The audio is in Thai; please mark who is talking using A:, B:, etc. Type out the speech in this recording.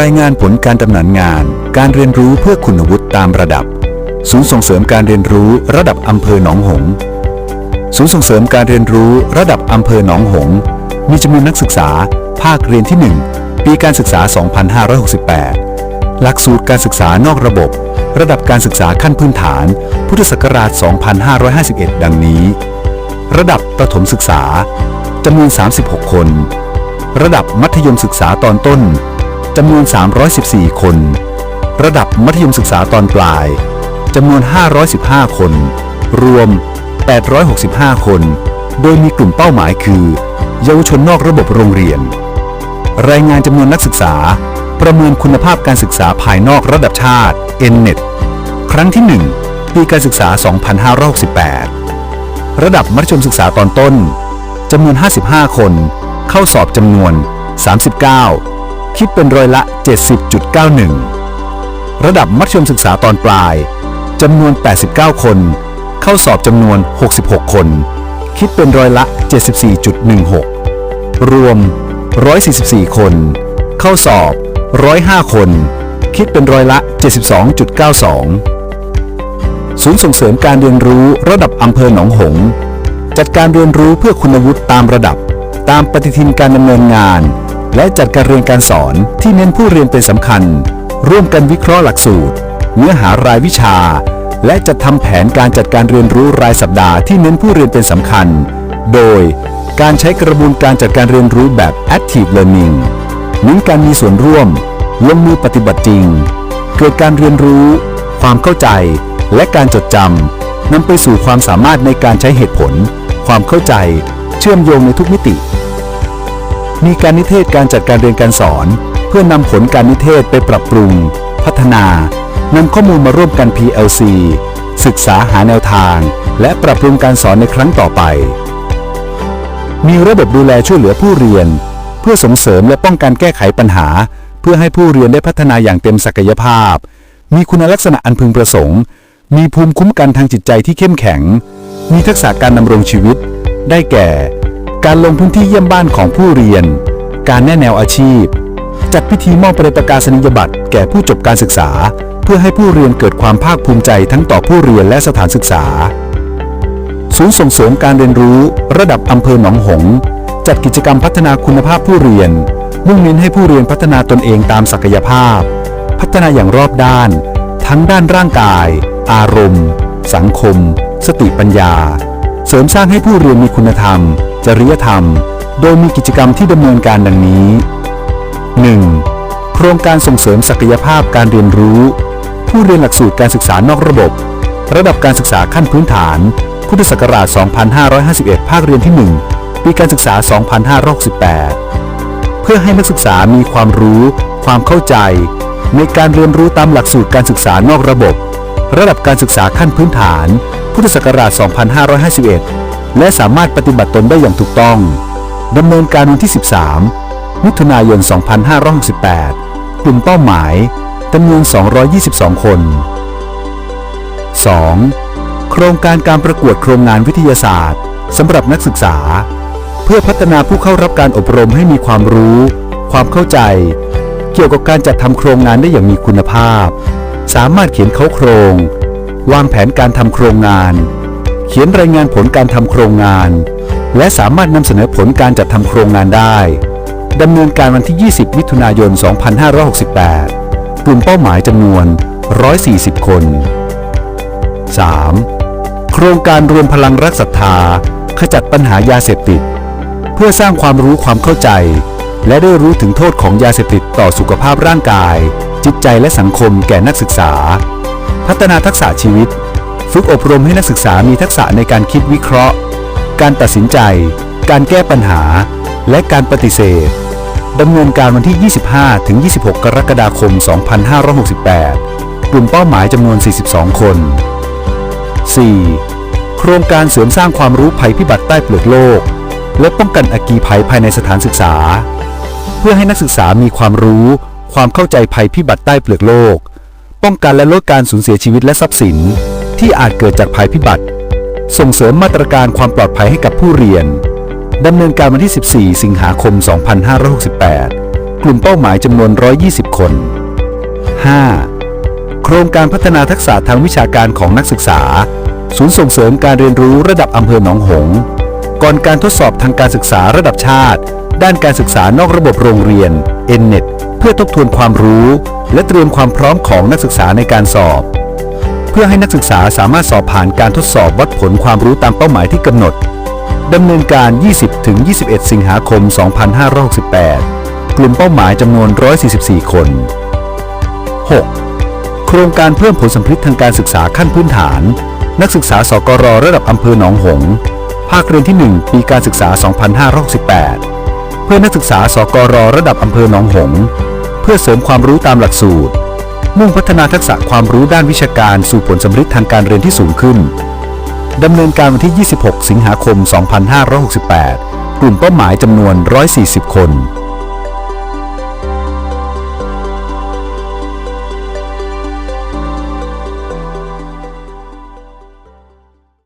A: รายงานผลการดำเนินงาน การเรียนรู้เพื่อคุณวุฒิตามระดับ ศูนย์ส่งเสริมการเรียนรู้ระดับอำเภอหนองหง ศูนย์ส่งเสริมการเรียนรู้ระดับอำเภอหนองหง มีจำนวนนักศึกษา ภาคเรียนที่ 1 ปีการศึกษา 2568 หลักสูตรการศึกษานอกระบบ ระดับการศึกษาขั้นพื้นฐาน พุทธศักราช 2551 ดังนี้ ระดับประถมศึกษาจำนวน 36 คน ระดับมัธยมศึกษาตอนต้น จำนวน 314 คน ระดับมัธยมศึกษาตอนปลาย จำนวน 515 คน รวม 865 คน โดยมีกลุ่มเป้าหมายคือ เยาวชนนอกระบบโรงเรียน รายงานจำนวนนักศึกษา ประเมินคุณภาพการศึกษาภายนอกระดับชาติ NNET ครั้งที่ 1 ปีการศึกษา 2568 ระดับมัธยมศึกษาตอนต้น จำนวน 55 คน เข้าสอบจำนวน 39 คิดเป็นร้อยละ 70.91 ระดับมัธยมศึกษาตอนปลายจำนวน 89 คน เข้าสอบจำนวน 66 คน คิดเป็นร้อยละ 74.16 รวม 144 คน เข้าสอบ 105 คน คิดเป็นร้อยละ 72.92 ศูนย์ส่งเสริมการเรียนรู้ระดับอำเภอหนองหงส์จัดการเรียนรู้เพื่อคุณวุฒิตามระดับ ตามปฏิทินการดำเนินงาน และจัดการเรียนการสอนที่เน้นผู้เรียนเป็นสำคัญ ร่วมกันวิเคราะห์หลักสูตร เนื้อหารายวิชา และจัดทำแผนการจัดการเรียนรู้รายสัปดาห์ที่เน้นผู้เรียนเป็นสำคัญ โดยการใช้กระบวนการจัดการเรียนรู้แบบ active learning เน้นการมีส่วนร่วม ลงมือปฏิบัติจริง เกิดการเรียนรู้ ความเข้าใจ และการจดจำนำไปสู่ความสามารถในการใช้เหตุผล ความเข้าใจ เชื่อมโยงในทุกมิติ มีการนิเทศการจัดการเรียนการสอน เพื่อนำผลการนิเทศไปปรับปรุง พัฒนานำข้อมูลมาร่วมกัน PLC ศึกษาหาแนวทาง และปรับปรุงการสอนในครั้งต่อไป มีระบบดูแลช่วยเหลือผู้เรียน เพื่อส่งเสริมและป้องกันแก้ไขปัญหา เพื่อให้ผู้เรียนได้พัฒนาอย่างเต็มศักยภาพ มีคุณลักษณะอันพึงประสงค์ มีภูมิคุ้มกันทางจิตใจที่เข้มแข็ง มีทักษะการดำรงชีวิต ได้แก่ การลงพื้นที่เยี่ยมบ้านของผู้เรียน การแนะแนวอาชีพ จัดพิธีมอบประกาศนียบัตรแก่ผู้จบการศึกษา เพื่อให้ผู้เรียนเกิดความภาคภูมิใจทั้งต่อผู้เรียนและสถานศึกษา ศูนย์ส่งเสริมการเรียนรู้ ระดับอำเภอหนองหงส์จัดกิจกรรมพัฒนาคุณภาพผู้เรียน มุ่งเน้นให้ผู้เรียนพัฒนาตนเองตามศักยภาพ พัฒนาอย่างรอบด้าน ทั้งด้านร่างกาย อารมณ์ สังคม สติปัญญา ริมสร้างให้ผู้เรียนมีคุณธรรม จริยธรรม โดยมีกิจกรรมที่ดำเนินการดังนี้ 1. โครงการส่งเสริมศักยภาพการเรียนรู้ ผู้เรียนหลักสูตรการศึกษานอกระบบ ระดับการศึกษาขั้นพื้นฐาน พุทธศักราช 2551 ภาคเรียนที่ 1 ปีการศึกษา 2568 เพื่อให้นักศึกษามีความรู้ ความเข้าใจ ในการเรียนรู้ตามหลักสูตรการศึกษานอกระบบ ระดับการศึกษาขั้นพื้นฐาน พุทธศักราช 2551 และสามารถปฏิบัติตนได้อย่างถูกต้องดำเนินการวันที่ 13 มิถุนายน 2568 กลุ่มเป้าหมายจำนวน 222 คน 2. โครงการการประกวดโครงงานวิทยาศาสตร์สำหรับนักศึกษา เพื่อพัฒนาผู้เข้ารับการอบรมให้มีความรู้ ความเข้าใจ เกี่ยวกับการจัดทำโครงงานได้อย่างมีคุณภาพ สามารถเขียนเขาโครง วางแผนการทำโครงงาน เขียนรายงานผลการทำโครงงาน และสามารถนำเสนอผลการจัดทำโครงงานได้ดำเนินการวันที่ 20 มิถุนายน 2568 กลุ่มเป้าหมายจำนวน 140 คน 3. โครงการรวมพลังรักศรัทธา ขจัดปัญหายาเสพติด เพื่อสร้างความรู้ความเข้าใจ และได้รู้ถึงโทษของยาเสพติดต่อสุขภาพร่างกาย จิตใจและสังคมแก่นักศึกษา พัฒนาทักษะชีวิต ฝึกอบรมให้นักศึกษามีทักษะในการคิดวิเคราะห์ การตัดสินใจ การแก้ปัญหา และการปฏิเสธดำเนินการวันที่ 25 ถึง 26 กรกฎาคม 2568 กลุ่มเป้าหมายจำนวน 42 คน 4. โครงการเสริมสร้างความรู้ภัยพิบัติใต้เปลือกโลก และป้องกันอัคคีภัยภายในสถานศึกษา เพื่อให้นักศึกษามีความรู้ ความเข้าใจภัยพิบัติใต้เปลือกโลก ป้องกันและลดการสูญเสียชีวิตและทรัพย์สิน ที่อาจเกิดจากภัยพิบัติ ส่งเสริมมาตรการความปลอดภัยให้กับผู้เรียนดำเนินการวันที่ 14 สิงหาคม 2568 กลุ่มเป้าหมายจำนวน 120 คน 5. โครงการพัฒนาทักษะทางวิชาการของนักศึกษา ศูนย์ส่งเสริมการเรียนรู้ระดับอำเภอหนองหง ก่อนการทดสอบทางการศึกษาระดับชาติ ด้านการศึกษานอกระบบโรงเรียน NNET เพื่อทบทวนความรู้ และเตรียมความพร้อมของนักศึกษาในการสอบ เพื่อให้นักศึกษาสามารถสอบผ่านการทดสอบวัดผลความรู้ตามเป้าหมายที่กำหนดดำเนินการ 20-21 สิงหาคม 2568 กลุ่มเป้าหมายจำนวน 144 คน 6. โครงการเพิ่มผลสัมฤทธิ์ทางการศึกษาขั้นพื้นฐาน นักศึกษาสกรระดับอำเภอหนองหงส์ภาคเรียนที่ 1 ปีการศึกษา 2568 เพื่อนักศึกษาสกรระดับอำเภอหนองหง เพื่อเสริมความรู้ตามหลักสูตร มุ่งพัฒนาทักษะความรู้ด้านวิชาการสู่ผลสัมฤทธิ์ทางการเรียนที่สูงขึ้นดำเนินการวันที่ 26 สิงหาคม 2568 กลุ่มเป้าหมายจำนวน 140 คน